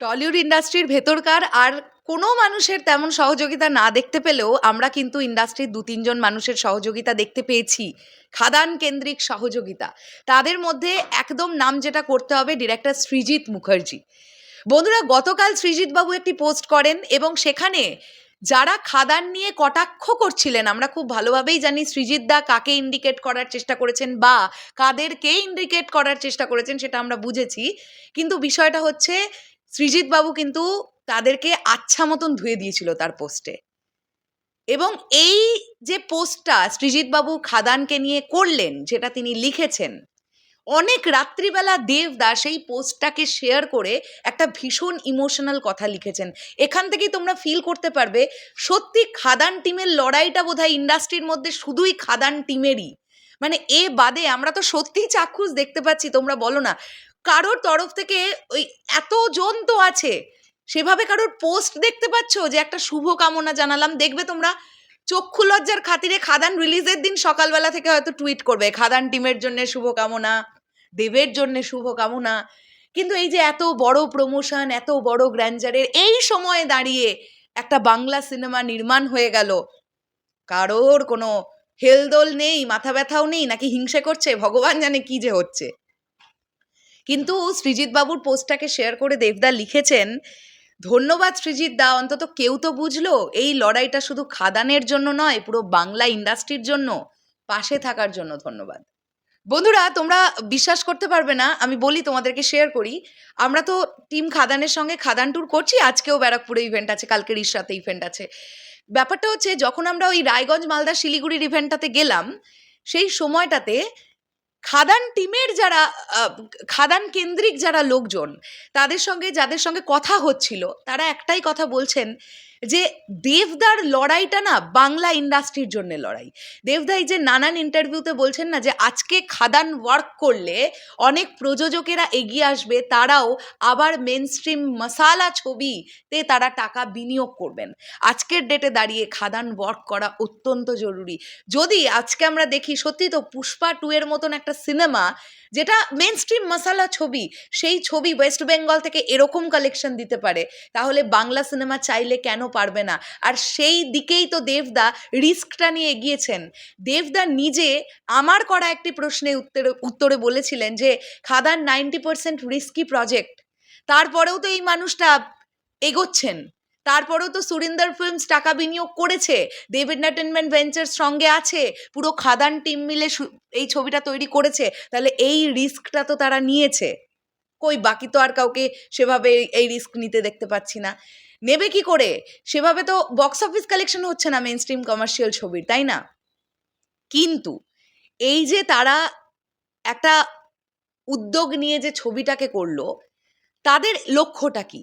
Tollywood ইন্ডাস্ট্রির ভেতরকার আর কোনো মানুষের তেমন সহযোগিতা না দেখতে পেলেও আমরা কিন্তু ইন্ডাস্ট্রির দু তিনজন মানুষের সহযোগিতা দেখতে পেয়েছি। খাদান কেন্দ্রিক সহযোগিতা। তাদের মধ্যে একদম নাম যেটা করতে হবে ডিরেক্টর সৃজিত মুখার্জি। বন্ধুরা, গতকাল সৃজিত বাবু একটি পোস্ট করেন এবং সেখানে যারা খাদান নিয়ে কটাক্ষ করছিলেন, আমরা খুব ভালোভাবেই জানি সৃজিত দা কাকে ইন্ডিকেট করার চেষ্টা করেছেন বা কাদেরকে ইন্ডিকেট করার চেষ্টা করেছেন সেটা আমরা বুঝেছি। কিন্তু বিষয়টা হচ্ছে সৃজিত বাবু কিন্তু তাদেরকে আচ্ছা মতন ধুয়ে দিয়েছিল তার পোস্টে এবং এই যে পোস্টটা সৃজিত বাবু খাদানকে নিয়ে করলেন, যেটা তিনি লিখেছেন, অনেক রাত্রিবেলা দেবদা এই পোস্টটাকে শেয়ার করে একটা ভীষণ ইমোশনাল কথা লিখেছেন। এখান থেকেই তোমরা ফিল করতে পারবে, সত্যি খাদান টিমের লড়াইটা বোধহয় ইন্ডাস্ট্রির মধ্যে শুধুই খাদান টিমেরই। মানে এ বাদে আমরা তো সত্যিই চাক্ষুষ দেখতে পাচ্ছি, তোমরা বলো না। কারোর তরফ থেকে ওই এতজন তো আছে। সেভাবে কারোর পোস্ট দেখতে পাচ্ছ? যে একটা শুভ কামনা জানালাম। দেখবে তোমরা চক্ষু লজ্জার খাতিরে খাদান রিলিজের দিন সকালবেলা থেকে হয়তো টুইট করবে। খাদান টিমের জন্য শুভকামনা, দেবের জন্য শুভকামনা। কিন্তু এই যে এত বড় প্রমোশন এত বড় গ্র্যান্ডারের এই সময়ে দাঁড়িয়ে একটা বাংলা সিনেমা নির্মাণ হয়ে গেল। কারোর কোনো হেলদোল নেই, মাথা ব্যথাও নেই, নাকি হিংসে করছে? ভগবান জানে কি যে হচ্ছে। কিন্তু সৃজিত বাবুর পোস্টটাকে শেয়ার করে দেবদা লিখেছেন, ধন্যবাদ সৃজিত দা, অন্তত কেউ তো বুঝলো এই লড়াইটা শুধু খাদানের জন্য নয়, পুরো বাংলা ইন্ডাস্ট্রির জন্য। পাশে থাকার জন্য ধন্যবাদ। বন্ধুরা, তোমরা বিশ্বাস করতে পারবে না, আমি বলি তোমাদেরকে শেয়ার করি, আমরা তো টিম খাদানের সঙ্গে খাদান ট্যুর করছি, আজকেও ব্যারাকপুরে ইভেন্ট আছে, কালকে ইশরাতে ইভেন্ট আছে। ব্যাপারটা হচ্ছে, যখন আমরা ওই রায়গঞ্জ মালদা শিলিগুড়ির ইভেন্টটাতে গেলাম, সেই সময়টাতে খাদান টিমের যারা খাদান কেন্দ্রিক যারা লোকজন, তাদের সঙ্গে, যাদের সঙ্গে কথা হচ্ছিল, তারা একটাই কথা বলছেন যে দেবদার লড়াইটা না বাংলা ইন্ডাস্ট্রির জন্য লড়াই। দেবদা এই যে নানান ইন্টারভিউতে বলছেন না যে আজকে খাদান ওয়ার্ক করলে অনেক প্রযোজকেরা এগিয়ে আসবে, তারাও আবার মেন স্ট্রিম মশালা ছবিতে তারা টাকা বিনিয়োগ করবেন। আজকের ডেটে দাঁড়িয়ে খাদান ওয়ার্ক করা অত্যন্ত জরুরি। যদি আজকে আমরা দেখি, সত্যি তো পুষ্পা টু এর মতন একটা সিনেমা যেটা মেন স্ট্রিম মশালা ছবি, সেই ছবি ওয়েস্ট বেঙ্গল থেকে এরকম কালেকশন দিতে পারে, তাহলে বাংলা সিনেমা চাইলে কেন পারবে না। আর সেই দিকেই তো দেবদা রিস্কটা নিয়ে এগিয়েছেন। দেবদা নিজে আমার করা একটি প্রশ্নে উত্তরে উত্তরে বলেছিলেন যে, Khadaan ninety percent risky project তারপরেও তো এই মানুষটা এগোচ্ছেন। তারপরেও তো সুরিন্দর ফিল্মস টাকা বিনিয়োগ করেছে দেব এন্টারটেনমেন্ট ভেঞ্চার্স সঙ্গে আছে, পুরো খাদান টিম মিলে এই ছবিটা তৈরি করেছে, তাহলে এই রিস্কটা তো তারা নিয়েছে। কই বাকি তো আর কাউকে সেভাবে এই রিস্ক নিতে দেখতে পাচ্ছি না। নেবে কি করে? সেভাবে তো বক্স অফিস কালেকশন হচ্ছে না মেন স্ট্রিম কমার্শিয়াল ছবির, তাই না? কিন্তু এই যে তারা একটা উদ্যোগ নিয়ে যে ছবিটাকে করল, তাদের লক্ষ্যটা কি?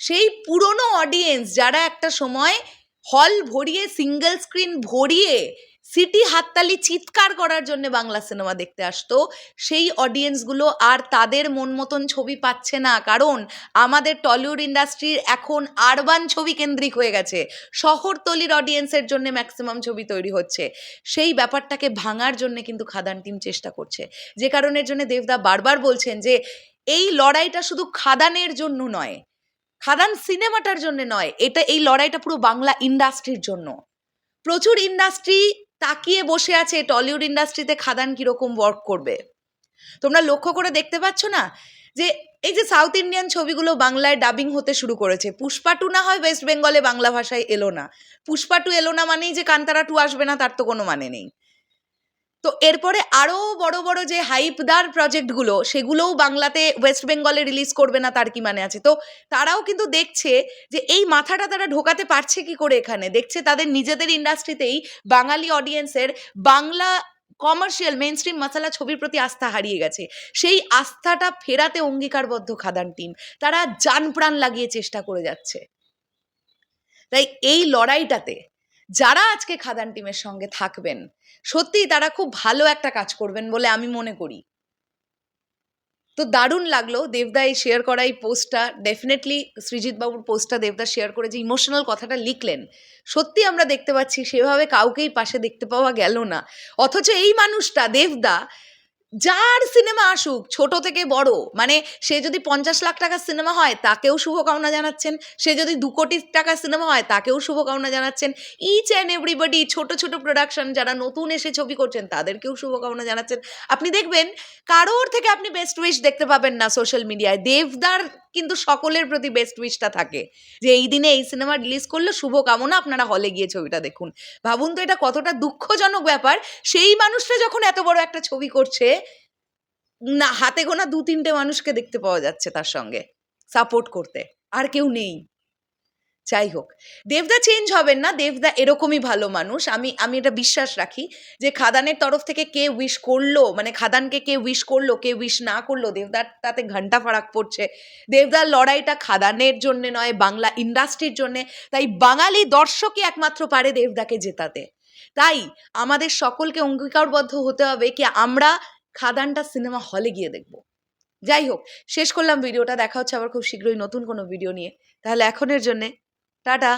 সেই পুরনো অডিয়েন্স যারা একটা সময় হল ভরিয়ে সিঙ্গেল স্ক্রিন ভরিয়ে সিটি হাততালি চিৎকার করার জন্য বাংলা সিনেমা দেখতে আসতো। সেই অডিয়েন্সগুলো আর তাদের মন মতন ছবি পাচ্ছে না। কারণ আমাদের টলিউড ইন্ডাস্ট্রির এখন আরবান ছবি কেন্দ্রিক হয়ে গেছে। শহরতলির অডিয়েন্সের জন্য ম্যাক্সিমাম ছবি তৈরি হচ্ছে। সেই ব্যাপারটাকে ভাঙার জন্য কিন্তু খাদান টিম চেষ্টা করছে। যে কারণের জন্য দেবদা বারবার বলছেন যে, এই লড়াইটা শুধু খাদানের জন্য নয়। খাদান সিনেমাটার জন্য নয়। এটা এই লড়াইটা পুরো বাংলা ইন্ডাস্ট্রির জন্য। প্রচুর ইন্ডাস্ট্রি তাকিয়ে বসে আছে টলিউড ইন্ডাস্ট্রিতে খাদান কীরকম ওয়ার্ক করবে। তোমরা লক্ষ্য করে দেখতে পাচ্ছ না যে এই যে সাউথ ইন্ডিয়ান ছবিগুলো বাংলায় ডাবিং হতে শুরু করেছে। পুষ্পা টু না হয় ওয়েস্ট বেঙ্গলে বাংলা ভাষায় এলো না। পুষ্পা টু এলো না মানেই যে কান্তারা টু আসবে না, তার তো কোনো মানে নেই। তো এরপরে আরও বড় বড় যে হাইপদার প্রজেক্টগুলো, সেগুলোও বাংলাতে ওয়েস্ট বেঙ্গলে রিলিজ করবে না তার কি মানে আছে? তো তারাও কিন্তু দেখছে যে এই মাথাটা তারা ঢোকাতে পারছে কি করে এখানে? দেখছে তাদের নিজেদের ইন্ডাস্ট্রিতেই বাঙালি অডিয়েন্সের Bangla commercial mainstream masala ছবির প্রতি আস্থা হারিয়ে গেছে। সেই আস্থাটা ফেরাতে অঙ্গীকারবদ্ধ খাদান টিম। তারা যান প্রাণ লাগিয়ে চেষ্টা করে যাচ্ছে। তাই এই লড়াইটাতে যারা আজকে খাদান টিমের সঙ্গে থাকবেন, সত্যিই তারা খুব ভালো একটা কাজ করবেন বলে আমি মনে করি। তো দারুণ লাগল দেবদা এই শেয়ার করা এই পোস্টটা ডেফিনেটলি সৃজিত বাবুর পোস্টটা দেবদা শেয়ার করে যে ইমোশনাল কথাটা লিখলেন। সত্যি আমরা দেখতে পাচ্ছি সেভাবে কাউকেই পাশে দেখতে পাওয়া গেল না। অথচ এই মানুষটা দেবদা যার সিনেমা আসুক, ছোট থেকে বড় মানে সে যদি পঞ্চাশ লাখ টাকার সিনেমা হয়, তাকেও শুভকামনা জানাচ্ছেন। সে যদি দু কোটি টাকার সিনেমা হয়, তাকেও শুভকামনা জানাচ্ছেন। ইচ অ্যান্ড এভরিবডি ছোট ছোট প্রোডাকশন যারা নতুন এসে ছবি করছেন, তাদেরকেও শুভকামনা জানাচ্ছেন। আপনি দেখবেন, কারোর থেকে আপনি বেস্ট উইশ দেখতে পাবেন না সোশ্যাল মিডিয়ায় দেবদার কিন্তু সকলের প্রতি বেস্ট উইশটা থাকে। যে এই দিনে এই সিনেমা রিলিজ করলে শুভকামনা আপনারা হলে গিয়ে ছবিটা দেখুন। ভাবুন তো এটা কতটা দুঃখজনক ব্যাপার, সেই মানুষটা যখন এত বড় একটা ছবি করছে, না, হাতে গোনা দু তিনটে মানুষকে দেখতে পাওয়া যাচ্ছে তার সঙ্গে সাপোর্ট করতে, আর কেউ নেই। যাই হোক, দেবদা চেঞ্জ হবেন না, দেবদা এরকমই ভালো মানুষ। আমি আমি এটা বিশ্বাস রাখি যে খাদানের তরফ থেকে কে উইশ করল মানে খাদানকে কে উইশ করল, কে উইশ না করল, দেবদার তাতে ঘণ্টা ফারাক পড়ছে। দেবদার লড়াইটা খাদানের জন্য নয়, বাংলা ইন্ডাস্ট্রির জন্য। তাই বাঙালি দর্শকই একমাত্র পারে দেবদাকে জেতাতে। তাই আমাদের সকলকে অঙ্গীকারবদ্ধ হতে হবে কি আমরা খাদানটা সিনেমা হলে গিয়ে দেখব। যাই হোক, শেষ করলাম ভিডিওটা। দেখা হচ্ছে আবার খুব শীঘ্রই নতুন কোনো ভিডিও নিয়ে। তাহলে এখনের জন্যে টাটা।